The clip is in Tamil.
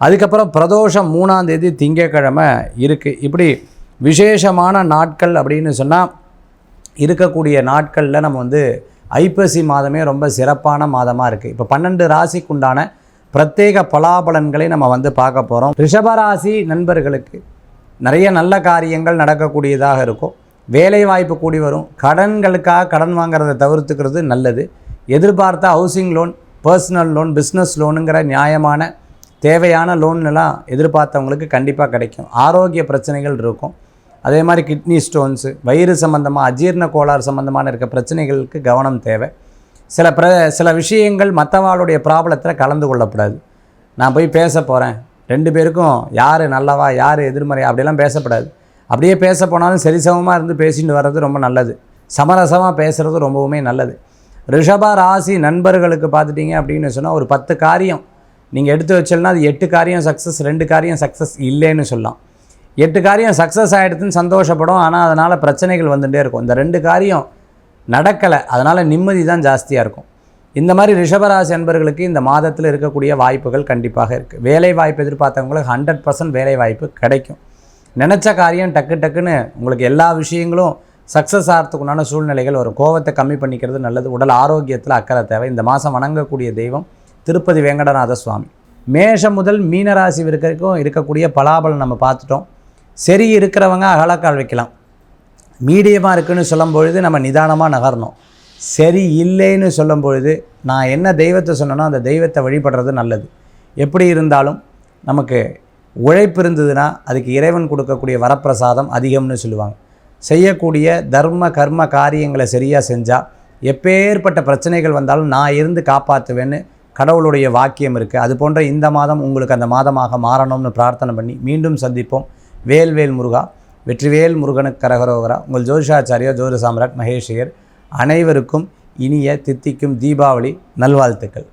அதுக்கப்புறம் பிரதோஷம் மூணாம் தேதி திங்கக்கிழமை இருக்குது இப்படி விசேஷமான நாட்கள் அப்படின்னு சொன்னால் இருக்கக்கூடிய நாட்களில் நம்ம வந்து ஐப்பசி மாதமே ரொம்ப சிறப்பான மாதமாக இருக்குது இப்போ பன்னெண்டு ராசிக்குண்டான பிரத்யேக பலாபலன்களை நம்ம வந்து பார்க்க போகிறோம் ரிஷபராசி நண்பர்களுக்கு நிறைய நல்ல காரியங்கள் நடக்கக்கூடியதாக இருக்கும். வேலை வாய்ப்பு கூடி வரும். கடன்களுக்காக கடன் வாங்குறத தவிர்த்துக்கிறது நல்லது. எதிர்பார்த்த housing loan personal loan business லோனுங்கிற நியாயமான தேவையான லோன்லாம் எதிர்பார்த்தவங்களுக்கு கண்டிப்பாக கிடைக்கும். ஆரோக்கிய பிரச்சனைகள் இருக்கும். அதே மாதிரி கிட்னி ஸ்டோன்ஸு வயிறு சம்மந்தமாக அஜீர்ண கோளாறு சம்மந்தமான இருக்க பிரச்சனைகளுக்கு கவனம் தேவை. சில பிர சில விஷயங்கள் மற்றவாளுடைய ப்ராப்ளத்தில் கலந்து கொள்ளக்கூடாது நான் போய் பேச போகிறேன் ரெண்டு பேருக்கும் யார் நல்லவா யார் எதிர்மறை அப்படிலாம் பேசப்படாது. அப்படியே பேச போனாலும் சரிசமமாக இருந்து பேசிட்டு வர்றது ரொம்ப நல்லது. சமரசமாக பேசுகிறது ரொம்பவுமே நல்லது. ரிஷப ராசி நண்பர்களுக்கு பார்த்துட்டிங்க அப்படின்னு சொன்னால் ஒரு பத்து காரியம் நீங்கள் எடுத்து வச்சலனா அது எட்டு காரியம் சக்ஸஸ் ரெண்டு காரியம் சக்ஸஸ் இல்லைன்னு சொல்லலாம். எட்டு காரியம் சக்ஸஸ் ஆகிடுதுன்னு சந்தோஷப்படும். ஆனால் அதனால் பிரச்சனைகள் வந்துகிட்டே இருக்கும். இந்த ரெண்டு காரியம் நடக்கலை. அதனால் நிம்மதி தான் ஜாஸ்தியாக இருக்கும். இந்த மாதிரி ரிஷபராசி அன்பர்களுக்கு இந்த மாதத்தில் இருக்கக்கூடிய வாய்ப்புகள் கண்டிப்பாக இருக்குது வேலை வாய்ப்பு எதிர்பார்த்தவங்களுக்கு ஹண்ட்ரட் பர்சன்ட் வேலை வாய்ப்பு கிடைக்கும். நினச்ச காரியம் டக்கு டக்குன்னு உங்களுக்கு எல்லா விஷயங்களும் சக்ஸஸ் ஆகிறதுக்குண்டான சூழ்நிலைகள் வரும். கோவத்தை கம்மி பண்ணிக்கிறது நல்லது. உடல் ஆரோக்கியத்தில் அக்கறை தேவை. இந்த மாதம் வணங்கக்கூடிய தெய்வம் திருப்பதி வெங்கடநாத சுவாமி மேஷம் முதல் மீனராசி வரைக்கும் இருக்கக்கூடிய பலாபலம் நம்ம பார்த்துட்டோம். சரி இருக்கிறவங்க அகலக்கால் வைக்கலாம். மீடியமாக இருக்குன்னு சொல்லும் பொழுது நம்ம நிதானமாக நகரணும். சரி இல்லைன்னு சொல்லும் பொழுது நான் என்ன தெய்வத்தை சொன்னனோ அந்த தெய்வத்தை வழிபடுறது நல்லது. எப்படி இருந்தாலும் நமக்கு உழைப்பு இருந்ததுன்னா அதுக்கு இறைவன் கொடுக்கக்கூடிய வரப்பிரசாதம் அதிகம்னு சொல்லுவாங்க. செய்யக்கூடிய தர்ம கர்ம காரியங்களை சரியாக செஞ்சால் எப்பேற்பட்ட பிரச்சனைகள் வந்தாலும் நான் இருந்து காப்பாற்றுவேன்னு கடவுளுடைய வாக்கியம் இருக்குது அது போன்ற இந்த மாதம் உங்களுக்கு அந்த மாதமாக மாறணும்னு பிரார்த்தனை பண்ணி மீண்டும் சந்திப்போம். வேல்வேல் முருகா வெற்றிவேல் முருகனுக்கு கரகரோகரா. உங்கள் ஜோதிஷாச்சாரியா ஜோதி சாம்ராட் மகேஷியர் அனைவருக்கும் இனிய தித்திக்கும் தீபாவளி நல்வாழ்த்துக்கள்.